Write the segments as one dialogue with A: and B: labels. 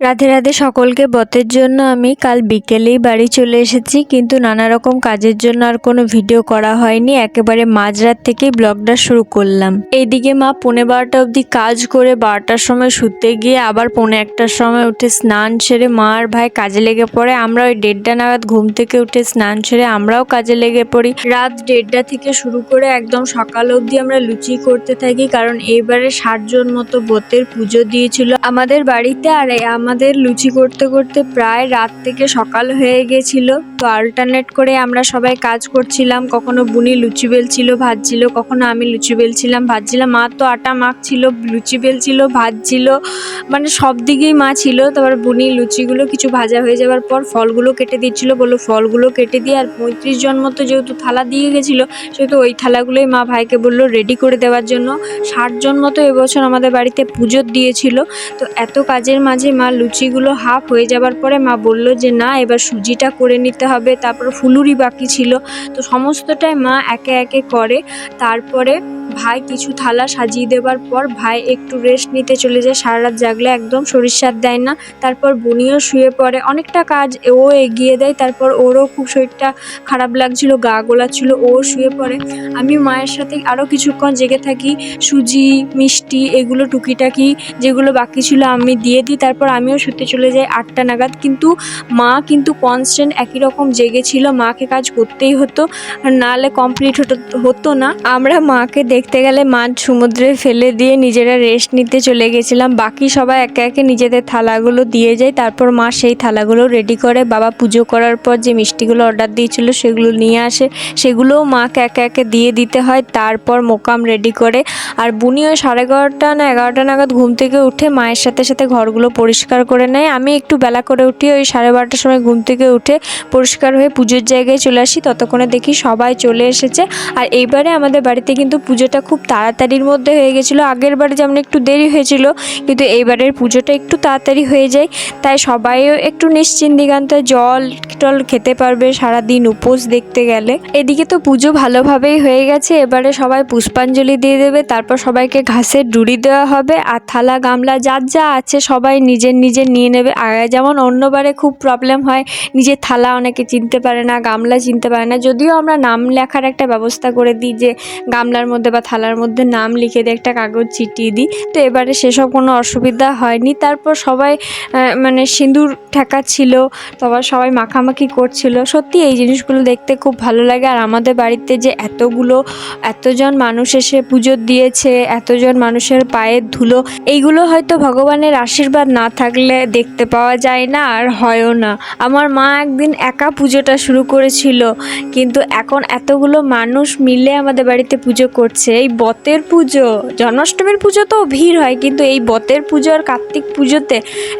A: রাধে রাধে সকলকে বতের জন্য আমি কাল বিকেলেই বাড়ি চলে এসেছি, কিন্তু নানা রকম কাজের জন্য আর কোনো ভিডিও করা হয়নি। একেবারে মাঝরাত থেকেই ব্লগটা শুরু করলাম। এইদিকে মা পৌনে বারোটা অবধি কাজ করে বারোটার সময় শুতে গিয়ে আবার পৌনে একটার সময় উঠে স্নান সেরে মা আর ভাই কাজে লেগে পড়ে। আমরা ওই দেড়টা নাগাদ ঘুম থেকে উঠে স্নান সেরে আমরাও কাজে লেগে পড়ি। রাত দেড়টা থেকে শুরু করে একদম সকাল অবধি আমরা লুচি করতে থাকি, কারণ এইবারে ষাট জন মতো বতের পুজো দিয়েছিল আমাদের বাড়িতে। আর এই আমাদের লুচি করতে করতে প্রায় রাত থেকে সকাল হয়ে গেছিল। তো আল্টারনেট করে আমরা সবাই কাজ করছিলাম। কখনো বুনি লুচি বেলছিল, ভাজছিল, কখনো আমি লুচি বেলছিলাম, ভাজছিলাম। মা তো আটা মাখছিল, লুচি বেলছিল, ভাজছিল মানে সব দিকেই মা ছিল। তারপর বুনি লুচিগুলো কিছু ভাজা হয়ে যাওয়ার পর ফলগুলো কেটে দিচ্ছিল, বলল ফলগুলো কেটে দিয়ে আর পঁয়ত্রিশ জন মতো যেহেতু থালা দিয়ে গেছিল, সেহেতু ওই থালাগুলোই মা ভাইকে বলল রেডি করে দেওয়ার জন্য। ষাট জন মতো এবছর আমাদের বাড়িতে পুজো দিয়েছিল। তো এত কাজের মাঝে মা লুচিগুলো হাফ হয়ে যাবার পরে মা বলল যে, না, এবার সুজিটা করে নিতে হবে। তারপর ফুলুরি বাকি ছিল। তো সমস্তটাই মা একে একে করে। তারপরে ভাই কিছু থালা সাজিয়ে দেওয়ার পর ভাই একটু রেস্ট নিতে চলে যায়। সারা রাত জাগলে একদম শরীর সাথ দেয় না। তারপর বুনিও শুয়ে পড়ে। অনেকটা কাজ ও এগিয়ে দেয়। তারপর ওরও খুব শরীরটা খারাপ লাগছিল, গা গোলাচ্ছিল, ও শুয়ে পড়ে। আমি মায়ের সাথে আরও কিছুক্ষণ জেগে থাকি। সুজি, মিষ্টি এগুলো টুকিটাকি যেগুলো বাকি ছিল আমি দিয়ে দিই। তারপর আমিও শুতে চলে যাই আটটা নাগাদ। কিন্তু মা কিন্তু কনস্ট্যান্ট একই রকম জেগেছিল। মাকে কাজ করতেই হতো। নাহলে কমপ্লিট হতো না। আমরা মাকে দেখতে গেলে মাছ সমুদ্রে ফেলে দিয়ে নিজেরা রেস্ট নিতে চলে গেছিলাম। বাকি সবাই একে একে নিজেদের থালাগুলো দিয়ে যায়, তারপর মা সেই থালাগুলো রেডি করে। বাবা পুজো করার পর যে মিষ্টিগুলো অর্ডার দিয়েছিল সেগুলো নিয়ে আসে। সেগুলোও মাকে একে একে দিয়ে দিতে হয়, তারপর মোকাম রেডি করে। আর বুনি ওই সাড়ে এগারোটা না এগারোটা নাগাদ ঘুম থেকে উঠে মায়ের সাথে সাথে ঘরগুলো পরিষ্কার করে নেয়। আমি একটু বেলা করে উঠি, ওই সাড়ে বারোটার সময় ঘুম থেকে উঠে পরিষ্কার হয়ে পুজোর জায়গায় চলে আসি। ততক্ষণে দেখি সবাই চলে এসেছে। আর এইবারে আমাদের বাড়িতে কিন্তু পুজোটা খুব তাড়াতাড়ির মধ্যে হয়ে গেছিল। আগের বারে যেমন একটু দেরি হয়েছিল, কিন্তু এইবারের পুজোটা একটু তাড়াতাড়ি হয়ে যায়। তাই সবাইও একটু নিশ্চিন্তিকান্ত জল টল খেতে পারবে, সারাদিন উপোস দেখতে গেলে। এদিকে তো পুজো ভালোভাবেই হয়ে গেছে, এবারে সবাই পুষ্পাঞ্জলি দিয়ে দেবে, তারপর সবাইকে ঘাসের ডুরি দেওয়া হবে, আর থালা, গামলা, যার যা আছে সবাই নিজের নিজের নিয়ে নেবে। আগে যেমন অন্যবারে খুব প্রবলেম হয়, নিজের থালা অনেকে চিনতে পারে না, গামলা চিনতে পারে না। যদিও আমরা নাম লেখার একটা ব্যবস্থা করে দিই যে, গামলার মধ্যে বা থালার মধ্যে নাম লিখে দিয়ে একটা কাগজ চিটিয়ে দিই। তো এবারে সেসব কোনো অসুবিধা হয়নি। তারপর সবাই মানে সিঁদুর ঠেকাচ্ছিল তারপর সবাই মাখামাখি করছিল। সত্যি এই জিনিসগুলো দেখতে খুব ভালো লাগে। আর আমাদের বাড়িতে যে এতগুলো, এতজন মানুষ এসে পুজো দিয়েছে, এতজন মানুষের পায়ের ধুলো, এইগুলো হয়তো ভগবানের আশীর্বাদ না থাকলে দেখতে পাওয়া যায় না আর হয়ও না। আমার মা একদিন একা পুজোটা শুরু করেছিল, কিন্তু এখন এতগুলো মানুষ মিলে আমাদের বাড়িতে পুজো করছে। এই বতের পুজো, জন্মাষ্টমীর পুজো তো ভিড় হয়, কিন্তু এই বতের পুজো আর কার্তিক পুজোতে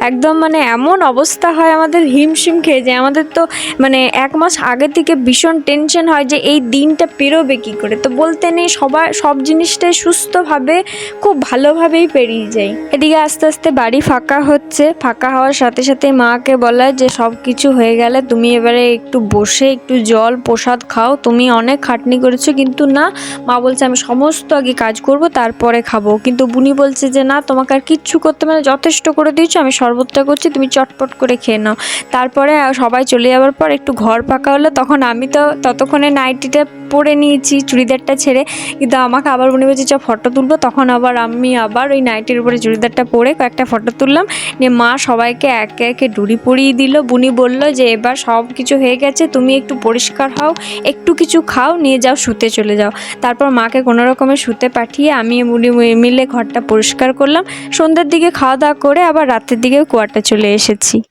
A: একদম মানে এমন অবস্থা হয় আমাদের হিমশিম খেয়ে যায় আমাদের তো মানে এক মাস আগে থেকে ভীষণ টেনশন হয় যে এই দিনটা পেরোবে কী করে। তো বলতে নেই সবাই সব জিনিসটাই সুস্থভাবে, খুব ভালোভাবেই পেরিয়ে যায়। এদিকে আস্তে আস্তে বাড়ি ফাঁকা হচ্ছে, ফাঁকা হওয়ার সাথে সাথে মাকে বলা যে সব কিছু হয়ে গেলে তুমি এবারে একটু বসে একটু জল প্রসাদ খাও, তুমি অনেক খাটনি করেছ, কিন্তু না, মা বলছে আমি সমস্ত আগে কাজ করব, তারপরে খাব। কিন্তু বুনি বলছে যে, না, তোমাকে আর কিচ্ছু করতে মানে যথেষ্ট করে দিয়েছ, আমি শরবতটা করছি, তুমি চটপট করে খেয়ে নাও। তারপরে সবাই চলে যাওয়ার পর একটু ঘর পাকা হলো, তখন আমি তো ততক্ষণে নাইটিটা পরে নিয়েছি, চুড়িদারটা ছেড়ে। কিন্তু আমাকে আবার মনে হয়েছে, চ, ফটো তুলবো। তখন আবার আমি আবার ওই নাইটির উপরে চুড়িদারটা পরে কয়েকটা ফটো তুললাম। নিয়ে মা সবাইকে একে একে ডুরি পরিয়ে দিল। বুনি বলল যে, এবার সব কিছু হয়ে গেছে, তুমি একটু পরিষ্কার হও, একটু কিছু খাও, নিয়ে যাও, শুতে চলে যাও। তারপর মাকে কোনো রকমে শুতে পাঠিয়ে আমি বুনি মিলে ঘরটা পরিষ্কার করলাম। সন্ধ্যের দিকে খাওয়া দাওয়া করে আবার রাতের দিকে কোয়ার্টার চলে এসেছি।